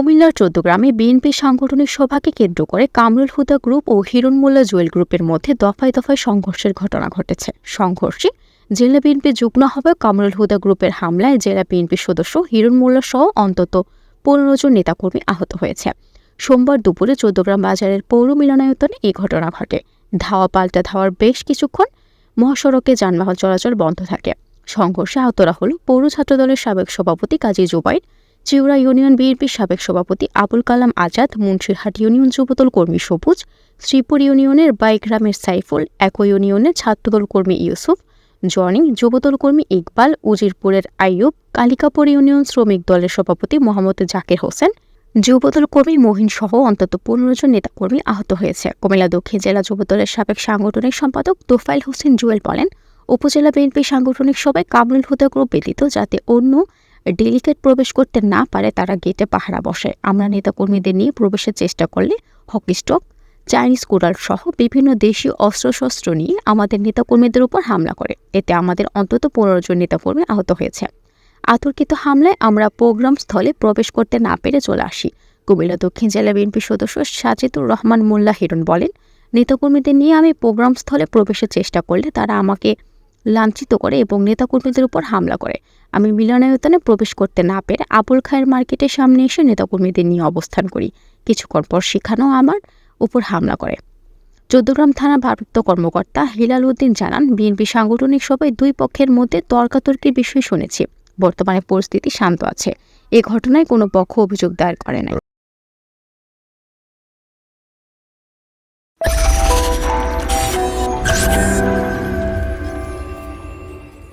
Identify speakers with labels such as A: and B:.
A: কুমিল্লার চৌদ্দগ্রামে বিএনপি সাংগঠনিক সভাকে কেন্দ্র করে কামরুল হুদা গ্রুপ ও হিরণমোল্লা জুয়েল গ্রুপের মধ্যে দফায় দফায় সংঘর্ষের ঘটনা ঘটেছে। সংঘর্ষে জেলা বিএনপি যুগ্ম আহ্বায়ক কামরুল হুদা গ্রুপের হামলায় জেলা বিএনপির সদস্য হিরণমোল্লা সহ অন্তত পনেরো জন নেতাকর্মী আহত হয়েছে। সোমবার দুপুরে চৌদ্দগ্রাম বাজারের পৌর মিলনায়তনে এই ঘটনা ঘটে। ধাওয়া পাল্টা ধাওয়ার বেশ কিছুক্ষণ মহাসড়কে যানবাহন চলাচল বন্ধ থাকে। সংঘর্ষে আহতরা হল পৌর ছাত্রদলের সাবেক সভাপতি কাজী জুবাইর চিউরা ইউনিয়ন বিএনপির সাবেক সভাপতি আবুল কালাম আজাদ, মুন্সিরহাট ইউনিয়ন যুবদল কর্মী সবুজ, শ্রীপুর ইউনিয়নের বাইগ্রামের সাইফুল, একই ইউনিয়নের ছাত্রদল কর্মী ইউসুফ জনি যুবদল কর্মী ইকবাল, উজিরপুরের আইয়ুব, কালিকাপুর ইউনিয়ন শ্রমিক দলের সভাপতি মোহাম্মদ জাকির হোসেন, যুবদল কর্মী মহিন সহ অন্তত পনেরো জন নেতাকর্মী আহত হয়েছে। কুমিল্লা দক্ষিণ জেলা যুবদলের সাবেক সাংগঠনিক সম্পাদক তোফাইল হোসেন জুয়েল বলেন, উপজেলা বিএনপি সাংগঠনিক সভায় কামরুল হুদা গ্রুপ ব্যতীত যাতে অন্য ডেলিগেট প্রবেশ করতে না পারে তারা গেটে পাহারা বসে। আমরা নেতাকর্মীদের নিয়ে প্রবেশের চেষ্টা করলে হকি স্টক, চাইনিজ কোরাল সহ বিভিন্ন দেশীয় অস্ত্রশস্ত্র নিয়ে আমাদের নেতাকর্মীদের উপর হামলা করে। এতে আমাদের অন্তত পনেরো জন নেতাকর্মী আহত হয়েছে। আতর্কিত হামলায় আমরা প্রোগ্রাম স্থলে প্রবেশ করতে না পেরে চলে আসি। কুমিল্লা দক্ষিণ জেলা বিএনপি সদস্য সাজিদুর রহমান মোল্লা হিরণ বলেন, নেতাকর্মীদের নিয়ে আমি প্রোগ্রাম স্থলে প্রবেশের চেষ্টা করলে তারা আমাকে লাঞ্ছিত করে এবং নেতাকর্মীদের উপর হামলা করে। আমি মিলনায়তনে প্রবেশ করতে না পেরে আবুল খায়ের মার্কেটের সামনে এসে নেতাকর্মীদের নিয়ে অবস্থান করি। কিছুক্ষণ পর সেখানেও আমার উপর হামলা করে। চৌদ্দগ্রাম থানা ভারপ্রাপ্ত কর্মকর্তা হিলাল উদ্দিন জানান, বিএনপি সাংগঠনিক সভায় দুই পক্ষের মধ্যে তর্কাতর্কির বিষয় শুনেছি। বর্তমানে পরিস্থিতি শান্ত আছে। এ ঘটনায় কোনো পক্ষ অভিযোগ দায়ের করে নাই।